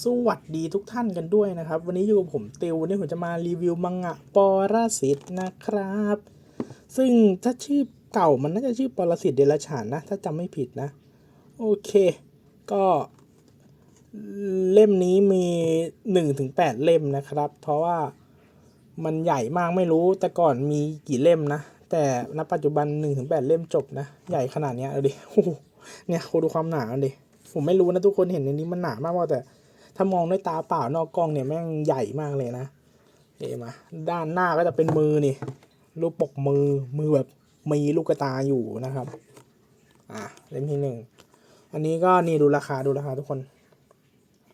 สวัสดีทุกท่านกันด้วยนะครับ วันนี้อยู่กับผมติววันนี้ผมจะมารีวิวมังงะปรสิตนะครับ ซึ่งถ้าชื่อเก่ามันน่าจะชื่อปรสิตเดรัจฉานนะ ถ้าจำไม่ผิดนะ โอเค ก็เล่มนี้มี1นถึงแเล่มนะครับ เพราะว่ามันใหญ่มากไม่รู้แต่ก่อนมีกี่เล่มนะ แต่ณปัจจุบัน1นถึงแเล่มจบนะ ใหญ่ขนาดนี้เอาดิโอ้โหเนี่ยคุณดูความหนาเอาดิผมไม่รู้นะทุกคนเห็นในนี้มันหนามากว่าแต่ ถ้ามองด้วยตาเปล่านอกกล้องเนี่ยแม่งใหญ่มากเลยนะเห็นมาด้านหน้าก็จะเป็นมือนี่รูปปกมือมือแบบมีลูกกระตาอยู่นะครับ อะเล่มที่หนึ่งอันนี้ก็นี่ดูราคาดูราคาทุกคน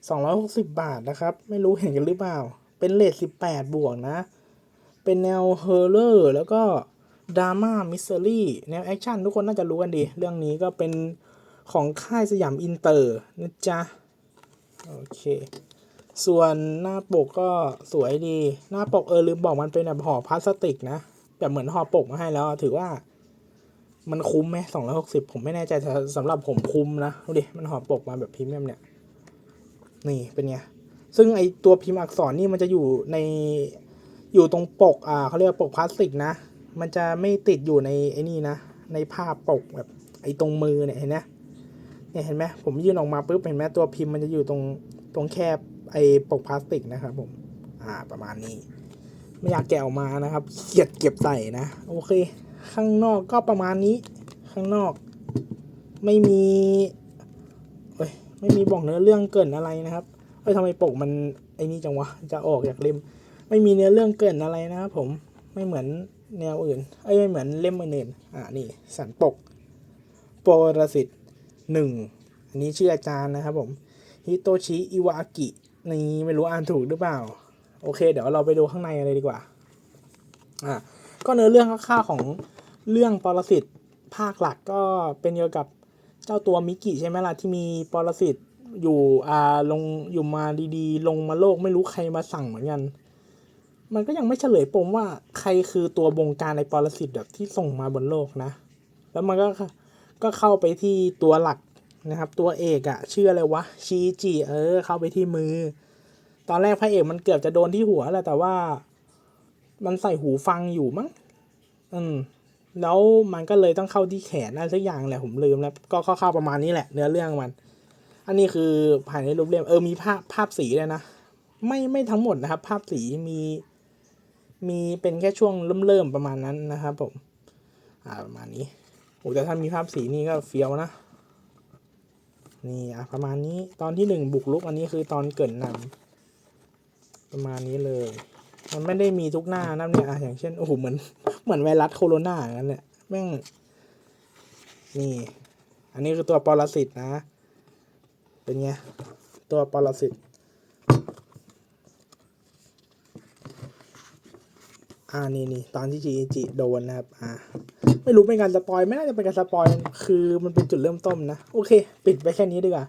สองร้อยหกสิบบาทนะครับ ไม่รู้เห็นกันหรือเปล่า เป็นเลทสิบแปดบวกนะ เป็นแนวเฮอร์เรอร์แล้วก็ดราม่ามิสซิลี่แนวแอคชั่นทุกคนน่าจะรู้กันดี เรื่องนี้ก็เป็นของค่ายสยามอินเตอร์นะจ๊ะ โอเค ส่วนหน้าปกก็สวยดี หน้าปกเออลืมบอกมันเป็นแบบห่อพลาสติกนะแบบเหมือนห่อปกมาให้แล้วถือว่า มันคุ้มไหมสองร้อยหกสิบผมไม่แน่ใจแต่สำหรับผมคุ้มนะดูดิมันห่อปกมาแบบพรีเมียมเนี่ย นี่เป็นไงซึ่งไอตัวพิมพ์อักษรนี่มันจะอยู่ในอยู่ตรงปกอ่าเขาเรียกว่าปกพลาสติกนะมันจะไม่ติดอยู่ในไอ้นี่นะในภาพปกแบบไอ้ตรงมือเนี่ยเห็นไหม เนี่ยเห็นไหมผมยื่นออกมาปุ๊บเห็นไหมตัวพิมพ์มันจะอยู่ตรงตรงแคบไอ้ปกพลาสติกนะครับผม อ่าประมาณนี้ ไม่อยากแกะออกมานะครับเกียดเก็บใส่นะ โอเค ข้างนอกก็ประมาณนี้ ข้างนอก ไม่มีเอ้ยไม่มีบอกเนื้อเรื่องเกินอะไรนะครับเอ้ยทำไมปกมันไอ้นี่จังวะจะออกจากเล่ม ไม่มีเนื้อเรื่องเกินอะไรนะครับผมไม่เหมือนแนวอื่น เอ้ยไม่เหมือนเล่มอื่นอ่านี่สันปกโปรสิต หนึ่งอันนี้ชื่ออาจารย์นะครับผมฮิโตชิอิวากินี่ไม่รู้อ่านถูกหรือเปล่า โอเค เดี๋ยวเราไปดูข้างในกันเลยดีกว่าอะก็เนื้อเรื่องคร่าวๆของเรื่องปรสิตภาคหลักก็เป็นเกี่ยวกับเจ้าตัวมิกิใช่ไหมล่ะที่มีปรสิตอยู่อ่าลงอยู่มาดีๆ ลงมาโลกไม่รู้ใครมาสั่งเหมือนกัน มันก็ยังไม่เฉลยปมว่าใครคือตัวบงการในปรสิตแบบที่ส่งมาบนโลกนะ แล้วมันก็ ก็เข้าไปที่ตัวหลักนะครับ ตัวเอกอะชื่ออะไรวะชีจิเออ เข้าไปที่มือ ตอนแรกพระเอกมันเกือบจะโดนที่หัวแหละแต่ว่า มันใส่หูฟังอยู่มั้งอืมแล้วมันก็เลยต้องเข้าที่แขนอะไรสักอย่างแหละผมลืมแล้ว ก็เข้าๆประมาณนี้แหละ เนื้อเรื่องมัน อันนี้คือผ่านในรูปเล่มเออมีภาพภาพสีเลยนะไม่ไม่ทั้งหมดนะครับ ภาพสีมีมีเป็นแค่ช่วงเริ่มเริ่มๆประมาณนั้นนะครับผม อ่าประมาณนี้ อ้แต่ถ้ามีภาพสีนี่ก็เฟี้ยวนะ นี่อะประมาณนี้ตอนที่หนึ่งบุกลุกอันนี้คือตอนเกรินนำประมาณนี้เลย มันไม่ได้มีทุกหน้านะเนี่ยอะอย่างเช่นโอ้โหเหมือนเหมือนไวรัสโคโรนาอย่างนั้นเนี่ยแม่งนี่ อันนี้คือตัวปรสิตนะ เป็นไง ตัวปรสิต อ่านี่นี่ตอนที่จีจิโดนนะครับอ่าไม่รู้เป็นการสปอยไม่น่าจะเป็นการสปอยคือมันเป็นจุดเริ่มต้นนะโอเค ปิดไปแค่นี้ดีกว่า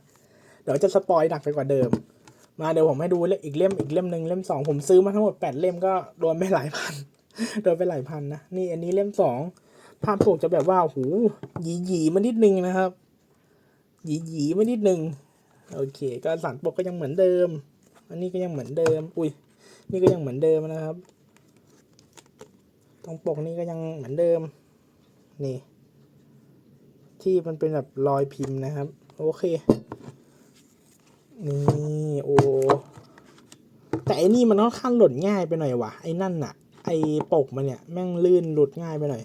เดี๋ยวจะสปอยหนักไปกว่าเดิม มาเดี๋ยวผมให้ดูเล่มอีกเล่มอีกเล่มหนึ่งเล่มสองผมซื้อมาทั้งหมดแปดเล่มก็โดนไปหลายพันโดนไปหลายพันนะนี่อันนี้เล่มสองภาพปกจะแบบว่าหูหยีหยีมานิดนึงนะครับหยีหยีมานิดนึงโอเค ก็สันปกก็ยังเหมือนเดิม อันนี้ก็ยังเหมือนเดิม อุ้ยนี่ก็ยังเหมือนเดิมนะครับ รงปกนี่ก็ยังเหมือนเดิม นี่ ที่มันเป็นแบบรอยพิมพ์นะครับ โอเค นี่ โอ้ แต่อันนี้มันค่อนข้างหล่นง่ายไปหน่อยวะไอ้นั่นน่ะ ไอ้ปกมันเนี่ยแม่งลื่นหลุดง่ายไปหน่อย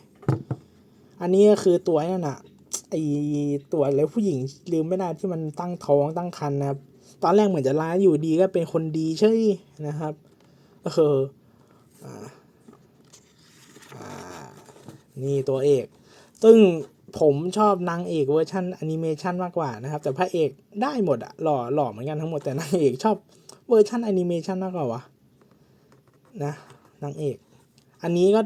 อันนี้ก็คือตัวนั่นน่ะ ไอ้ตัวอะไรผู้หญิงลืมไม่ได้ที่มันตั้งท้องตั้งครรภ์นะครับ ตอนแรกเหมือนจะร้ายอยู่ดีก็เป็นคนดีใช่นะครับ เอออ่าอ่า นี่ตัวเอก ซึ่งผมชอบนางเอกเวอร์ชันแอนิเมชันมากกว่านะครับ แต่พระเอกได้หมดอะหล่อหล่อเหมือนกันทั้งหมดแต่นางเอกชอบเวอร์ชันแอนิเมชันมากกว่าวะนะนางเอก อันนี้ก็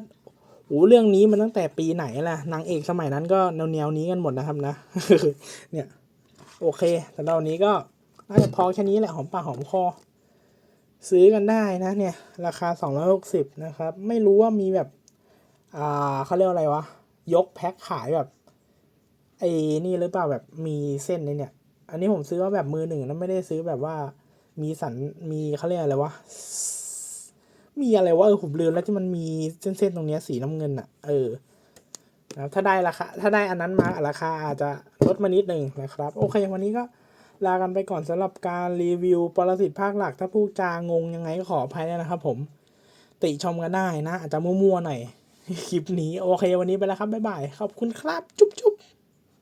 โอ้เรื่องนี้มันตั้งแต่ปีไหนล่ะนางเอกสมัยนั้นก็แนวแนวๆนี้กันหมดนะครับนะ เนี่ย โอเคแต่ตอนนี้ก็น่าจะพอแค่นี้แหละหอมปากหอมคอซื้อกันได้นะเนี่ย ราคา 260 นะครับ ไม่รู้ว่ามีแบบ อ่าเขาเรียกว่าอะไรวะ ยกแพ็คขายแบบไอ้นี่หรือเปล่าแบบมีเส้นในเนี่ย อันนี้ผมซื้อว่าแบบมือหนึ่งนะไม่ได้ซื้อแบบว่า มีสันมีเขาเรียกอะไรวะ มีอะไรวะเออผมลืมแล้วที่มันมีเส้นๆตรงเนี้ยสีน้ำเงินอะเออนะครับถ้าได้ราคาถ้าได้อันนั้นมาราคาอาจจะลดมานิดหนึ่งนะครับ โอเค วันนี้ก็ลากันไปก่อนสำหรับการรีวิวปรสิตภาคหลัก ถ้าพูดจางงยังไงก็ขออภัยด้วยนะครับผม ติชมกันได้นะ อาจจะมั่วๆหน่อย คลิปนี้ โอเค วันนี้ไปแล้วครับ บ๊ายบาย ขอบคุณครับ จุ๊บจุ๊บ